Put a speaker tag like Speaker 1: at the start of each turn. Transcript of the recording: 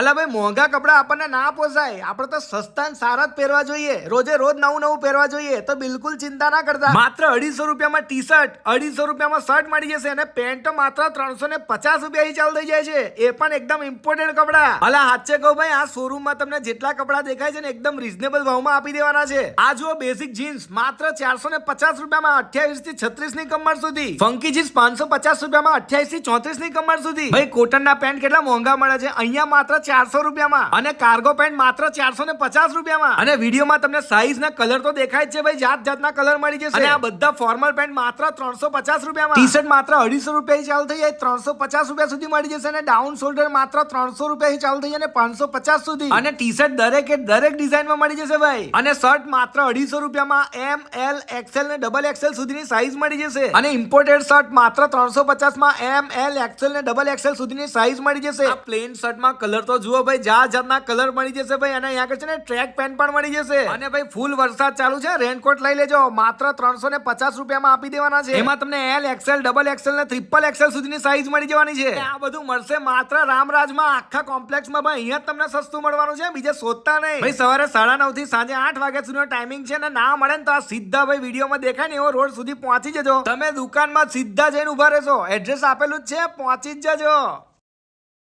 Speaker 1: અલા ભાઈ મોંઘા કપડા આપણને ના પોસાય. આપણે તો સસ્તા ને સારા જ પહેરવા જોઈએ. રોજે રોજ નવું નવું પહેરવા જોઈએ. તો બિલકુલ ચિંતા ના કરતા. માત્ર અઢીસો રૂપિયામાં ટી શર્ટ અઢીસો રૂપિયામાં શર્ટ મળી જશે અને પેન્ટ તો માત્ર ત્રણસો ને પચાસ રૂપિયા ચાલુ થઈ જાય છે. એ પણ એકદમ ઇમ્પોર્ટન્ટ કપડા. અલા હાચે કહું ભાઈ આ શોરૂમમાં તમને જેટલા કપડા દેખાય છે ને એકદમ રિઝનેબલ ભાવમાં આપી દેવાના છે. આ જુઓ બેસિક જીન્સ માત્ર ચારસો ને પચાસ રૂપિયામાં અઠ્યાવીસથી છત્રીસની કમર સુધી. ફંકી જીન્સ પાંચસો પચાસ રૂપિયામાં અઠ્યાવીસથી ચોત્રીસની કમર સુધી. ભાઈ કોટન ના પેન્ટ કેટલા મોંઘા મળે છે? અહીંયા માત્ર ચારસો રૂપિયામાં. અને કાર્ગો પેન્ટ માત્ર ચારસો ને પચાસ રૂપિયામાં. અને વિડીયોમાં તમને સાઈઝ ના કલર તો દેખાય છે ભાઈ જાત જાતના કલર મળી જશે. અને આ બધા ફોર્મલ પેન્ટ માત્ર ત્રણસો પચાસ રૂપિયામાં. ટી શર્ટ માત્ર અઢીસો રૂપિયા ચાલુ થઈ જાય ત્રણસો પચાસ રૂપિયા સુધી મળી જશે અને ડાઉન શોલ્ડર માત્ર ત્રણસો રૂપિયા ચાલુ થઈ જાય અને પાંચસો પચાસ સુધી. અને ટી શર્ટ દરેક દરેક ડિઝાઇનમાં મળી જશે ભાઈ. અને શર્ટ માત્ર અઢીસો રૂપિયામાં એમ એલ એક્સેલ ને ડબલ એક્સેલ સુધીની સાઈઝ મળી જશે. અને ઇમ્પોર્ટેડ શર્ટ માત્ર ત્રણસો પચાસમાં એમ એલ એક્સેલ ને ડબલ એક્સેલ સુધીની સાઈઝ મળી જશે. પ્લેન પ્લેન શર્ટમાં કલર તો જુઓ ભાઈ જાત જાતના કલર મળી જશે ભાઈ અને અહીંયા આગળ છે ને ટ્રેક પેન્ટ પણ મળી જશે. અને ભાઈ ફૂલ વરસાદ ચાલુ છે. રેનકોટ લઈ લેજો. માત્ર ત્રણસો ને પચાસ રૂપિયામાં આપી દેવાના છે. એમાં તમને એલ એક્સેલ ડબલ એક્સેલ ને ટ્રિપલ એક્સેલ સુધીની સાઈઝ મળી જવાની છે. આ બધું મળશે માત્ર રામરાજમાં આખા કોમ્પ્લેક્સમાં ભાઈ. અહીંયા તમને સસ્તું મળવાનું છે બીજે શોધતા નહીં. ભાઈ સવારે સાડા નવથી સાંજે આઠ વાગ્યા સુધીનો ટાઈમિંગ છે ને ના મળે ને તો આ સીધા ભાઈ વિડીયોમાં દેખાય ને એવો રોડ સુધી પહોંચી જજો. તમે દુકાનમાં સીધા જઈને ઊભા રહેશો. એડ્રેસ આપેલું જ છે પહોંચી જ જજો.